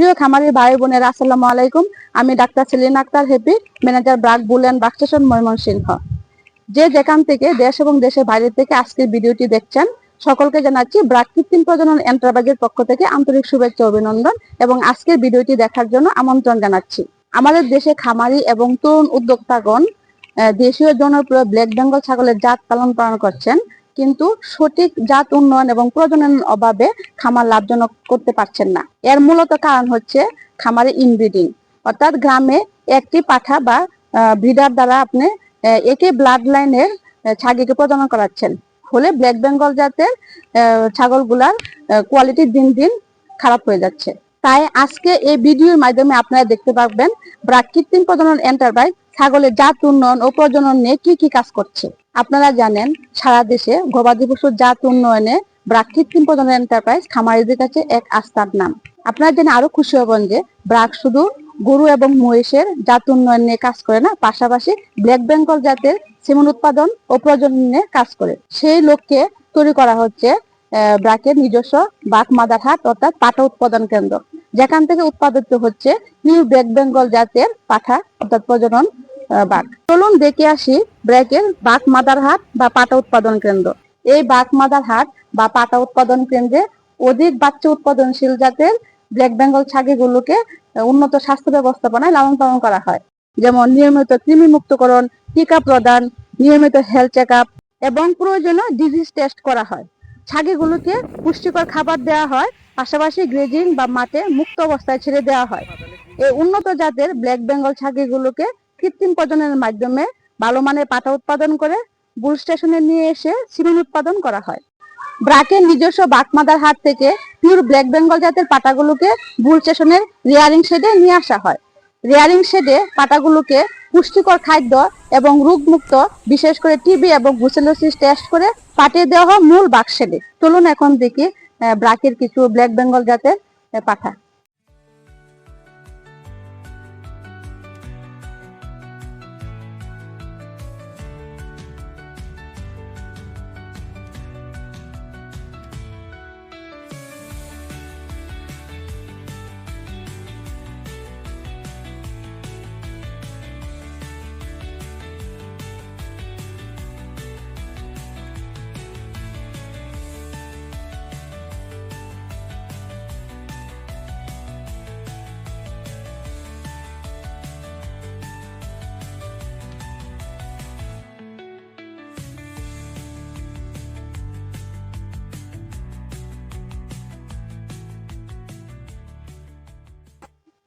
প্রিয় খামারি ভাই বোনের, আসসালামু আলাইকুম। আমি doctor Selin Akter, happy manager BRAC bull and buck station Mymensingh. যে যেখান থেকে দেশ এবং দেশের বাইরে থেকে আজকের ভিডিওটি দেখছেন, সকলকে জানাচ্ছি ব্রাক কৃত্রিম প্রজনন এন্টারপ্রাইজের পক্ষ থেকে আন্তরিক শুভেচ্ছা অভিনন্দন এবং আজকের ভিডিওটি দেখার জন্য আমন্ত্রণ জানাচ্ছি। আমাদের দেশে খামারি এবং তরুণ উদ্যোক্তাগণ দেশীয় জনপ্রিয় ব্ল্যাক বেঙ্গল ছাগলের জাত পালন পালন করছেন। কিন্তু সঠিক জাত উন্নয়ন এবং প্রজননের অভাবে খামার লাভজনক করতে পারছেন না। এর মূলত কারণ হচ্ছে খামারে ইনব্রিডিং অর্থাৎ গ্রামে একটি পাঠা বা ব্রিডার দ্বারা আপনি একই ব্লাড লাইনের ছাগিকে প্রজনন করাচ্ছেন। ফলে ব্ল্যাক বেঙ্গল জাতের ছাগলগুলার কোয়ালিটি দিন দিন খারাপ হয়ে যাচ্ছে। তাই আজকে এই ভিডিওর মাধ্যমে আপনারা দেখতে পারবেন প্রাকৃতিক প্রজনন এন্টারপ্রাইজ ছাগলের জাত উন্নয়ন ও প্রজনন নিয়ে কি কি কাজ করছে? আপনারা জানেন, সারা দেশে গবাদি পশুর জাত উন্নয়নে ব্রাক কৃত্রিম প্রজনন এন্টারপ্রাইজ খামারিদের কাছে এক আস্থার নাম। আপনারা জেনে আরও খুশি হবেন যে ব্রাক শুধু গরু এবং মহিষের জাত উন্নয়ন নিয়ে কাজ করে না, পাশাপাশি ব্ল্যাক বেঙ্গল জাতের সিমন উৎপাদন ও প্রজনন নিয়ে কাজ করে। সেই লক্ষ্যে তৈরি করা হচ্ছে ব্রাকের নিজস্ব বাক মাদার হাট অর্থাৎ পাঠা উৎপাদন কেন্দ্র। যেখান থেকে উৎপাদিত হচ্ছে নিউ ব্ল্যাক বেঙ্গল জাতের পাঠা অর্থাৎ প্রজনন বাঘ। চলুন দেখে আসি ব্র্যাকের বাঘ মাদার হাট বা পাটা উৎপাদন কেন্দ্র। এই বাঘ মাদার হাট বা পাটা উৎপাদন কেন্দ্রে অধিক বাচ্চা উৎপাদনশীল জাতের ব্ল্যাক বেঙ্গল ছাগিগুলোকে উন্নত স্বাস্থ্য ব্যবস্থাপনায় লালন পালন করা হয়। যেমন নিয়মিত কৃমি মুক্তকরণ টিকা প্রদান, নিয়মিত হেলথ চেক আপ এবং প্রয়োজনীয় ডিজিজ টেস্ট করা হয়। ছাগিগুলোকে পুষ্টিকর খাবার দেওয়া হয়, পাশাপাশি গ্রেজিং বা মাঠে মুক্ত অবস্থায় ছেড়ে দেওয়া হয়। এই উন্নত জাতের ব্ল্যাক বেঙ্গল ছাগিগুলোকে কৃত্রিম প্রজননের মাধ্যমে ভালো মানের পাটা উৎপাদন করে বুল স্টেশনে নিয়ে এসে সিমেন্ট উৎপাদন করা হয়। ব্রাকের নিজস্ব বাকমাদার হাট থেকে পিওর ব্ল্যাক বেঙ্গল জাতের পাটাগুলোকে বুল স্টেশনের রেয়ারিং শেডে নিয়ে আসা হয়। রেয়ারিং শেডে পাতাগুলোকে পুষ্টিকর খাদ্য এবং রোগমুক্ত, বিশেষ করে টিবি এবং ব্রুসেলোসিস টেস্ট করে পাঠিয়ে দেওয়া হয় মূল বাক শেডে চলুন এখন দেখি ব্রাকের কিছু ব্ল্যাক বেঙ্গল জাতের পাঠা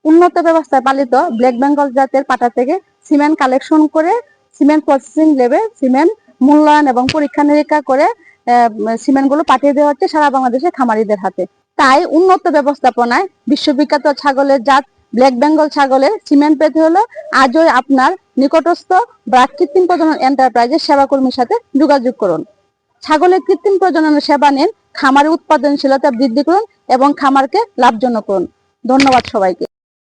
উন্নত ব্যবস্থায় পালিত ব্ল্যাক বেঙ্গল জাতের পাটা থেকে সিমেন্ট কালেকশন করে সিমেন্ট প্রসেসিং লেবে সিমেন্ট মূল্যায়ন এবং পরীক্ষা নিরীক্ষা করে সিমেন্টগুলো পাঠিয়ে দেওয়া হচ্ছে সারা বাংলাদেশের খামারিদের হাতে। তাই উন্নত ব্যবস্থাপনায় বিশ্ববিখ্যাত ছাগলের জাত ব্ল্যাক বেঙ্গল ছাগলের সিমেন্ট পেতে হলো। আজই আপনার নিকটস্থ ব্রাক কৃত্রিম প্রজনন এন্টারপ্রাইজের সেবাকর্মীর সাথে যোগাযোগ করুন। ছাগলের কৃত্রিম প্রজননের সেবা নিন, খামারের উৎপাদনশীলতা বৃদ্ধি করুন এবং খামারকে লাভজনক করুন। ধন্যবাদ সবাইকে।